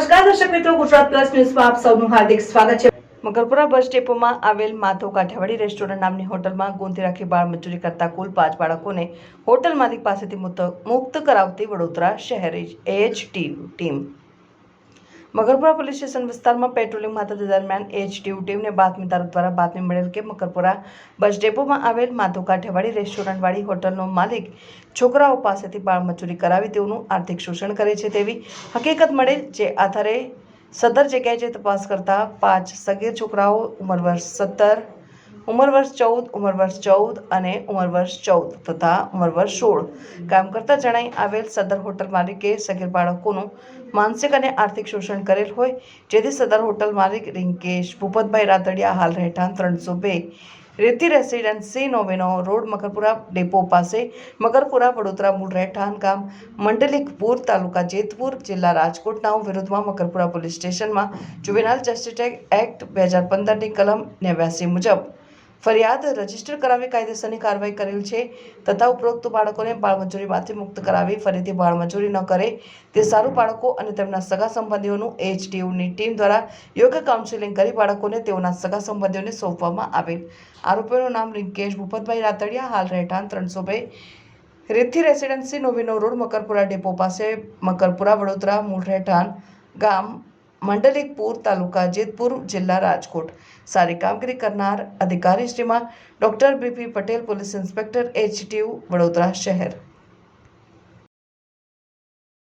નમસ્કાર, દર્શક મિત્રો, ગુજરાત પ્લસ ન્યૂઝમાં આપ સૌનું હાર્દિક સ્વાગત છે. મકરપુરા બસ ડેપોમાં આવેલ માધો કાઠિયાવાડી રેસ્ટોરન્ટ નામની હોટલમાં ગુંથી રાખી બાળ મજૂરી કરતા કુલ પાંચ બાળકોને હોટલ માલિક પાસેથી મુક્ત કરાવતી વડોદરા શહેર AHT team Makarpura police station વિસ્તારમાં પેટ્રોલિંગ માતા દરમિયાન એચડીયુ ટીમને બાતમીદારો દ્વારા બાતમી મળેલ કે મકરપુરા બસ ડેપોમાં આવેલ માધુ કાઠિયાવાડી રેસ્ટોરન્ટવાળી હોટલનો માલિક છોકરાઓ પાસેથી બાળમજૂરી કરાવી તેઓનું આર્થિક શોષણ કરે છે તેવી હકીકત મળેલ જે આધારે સદર જગ્યાએ જે તપાસ કરતા પાંચ સગીર છોકરાઓ ઉંમર વર્ષ સત્તર ઉંમર વર્ષ ચૌદ, ઉંમર વર્ષ ચૌદ અને ઉંમર વર્ષ ચૌદ તથા ઉંમર વર્ષ સોળ. કામ કરતા જણાઈ આવેલ સદર હોટલ માલિકે સગીર બાળકોનું માનસિક અને આર્થિક શોષણ કરેલ હોય, જેથી સદર હોટલ માલિક રિંકેશ ભૂપતભાઈ રાતડિયા હાલ રહેઠાણ ત્રણસો બે. રેતી રેસિડેન્સી નોવેનો રોડ મકરપુરા ડેપો પાસે મકરપુરા વડોદરા મૂળ રહેઠાણ ગામ મંડલિકપુર તાલુકા જેતપુર જિલ્લા રાજકોટના વિરુદ્ધમાં મકરપુરા પોલીસ સ્ટેશનમાં જુવેનાઇલ જસ્ટિસ એક્ટ બે હજાર પંદરની કલમ નેવ્યાસી મુજબ ફરિયાદ રજિસ્ટર કરાવી કાયદેસરની કાર્યવાહી કરેલ છે. તથા ઉપરોક્ત બાળકોને બાળમજૂરીમાંથી મુક્ત કરાવી ફરીથી બાળમજૂરી ન કરે તે સારું બાળકો અને તેમના સગા સંબંધીઓનું એચડીયુની ટીમ દ્વારા યોગ્ય કાઉન્સેલિંગ કરી બાળકોને તેઓના સગા સંબંધીઓને સોંપવામાં આવેલ આરોપીઓનું નામ રિંકેશ ભૂપતભાઈ રાતડિયા, હાલ રહેઠાણ ત્રણસો બે. રેથી રેસિડેન્સી નોવિનો રોડ મકરપુરા ડેપો પાસે મકરપુરા વડોદરા, મૂળ રહેઠાણ ગામ મંડલિકપુર તાલુકા જેતપુર જિલ્લા રાજકોટ. સારી કામગીરી કરનાર અધિકારીશ્રીમાં doctor BP Patel, police inspector HTU Vadodara શહેર.